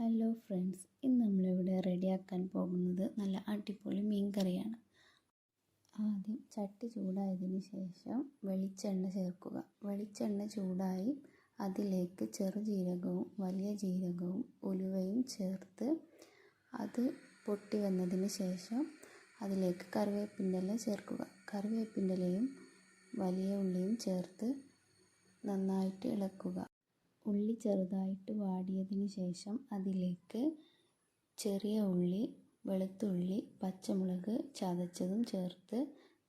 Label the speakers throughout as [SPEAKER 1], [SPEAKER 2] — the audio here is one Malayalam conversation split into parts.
[SPEAKER 1] ഹലോ ഫ്രണ്ട്സ് ഇന്ന് നമ്മളിവിടെ റെഡിയാക്കാൻ പോകുന്നത് നല്ല അടിപൊളി മീൻ കറിയാണ് ആദ്യം ചട്ടി ചൂടായതിന് ശേഷം വെളിച്ചെണ്ണ ചേർക്കുക. വെളിച്ചെണ്ണ ചൂടായി അതിലേക്ക് ചെറുജീരകവും വലിയ ജീരകവും ഉലുവയും ചേർത്ത് അത് പൊട്ടി വന്നതിന് ശേഷം അതിലേക്ക് കറിവേപ്പിന്റെ ചേർക്കുക. കറിവേപ്പിന്റെലയും വലിയ ഉള്ളിയും ചേർത്ത് നന്നായിട്ട് ഇളക്കുക. ഉള്ളി ചെറുതായിട്ട് വാടിയതിന് ശേഷം അതിലേക്ക് ചെറിയ ഉള്ളി വെളുത്തുള്ളി പച്ചമുളക് ചതച്ചതും ചേർത്ത്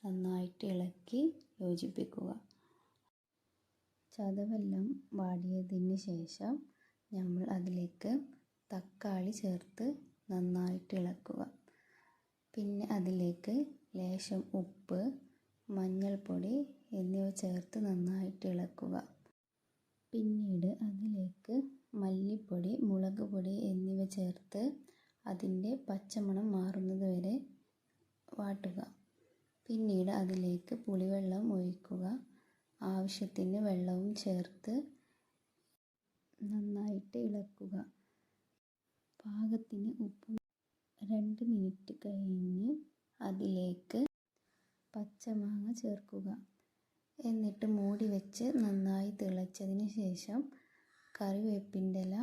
[SPEAKER 1] നന്നായിട്ട് ഇളക്കി യോജിപ്പിക്കുക. ചതവെല്ലാം വാടിയതിന് ശേഷം നമ്മൾ അതിലേക്ക് തക്കാളി ചേർത്ത് നന്നായിട്ട് ഇളക്കുക. പിന്നെ അതിലേക്ക് ലേശം ഉപ്പ് മഞ്ഞൾപ്പൊടി എന്നിവ ചേർത്ത് നന്നായിട്ട് ഇളക്കുക. പിന്നീട് അതിലേക്ക് മല്ലിപ്പൊടി മുളക് പൊടി എന്നിവ ചേർത്ത് അതിന്റെ പച്ചമണം മാറുന്നത് വരെ വാട്ടുക. പിന്നീട് അതിലേക്ക് പുളിവെള്ളം ഒഴിക്കുക. ആവശ്യത്തിന് വെള്ളവും ചേർത്ത് നന്നായിട്ട് ഇളക്കുക. പാകത്തിന് ഉപ്പ് രണ്ട് മിനിറ്റ് കഴിഞ്ഞ് അതിലേക്ക് പച്ചമാങ്ങ ചേർക്കുക. എന്നിട്ട് മൂടി വെച്ച് നന്നായി തിളച്ചതിന് ശേഷം കറിവേപ്പിന്റെ ഇല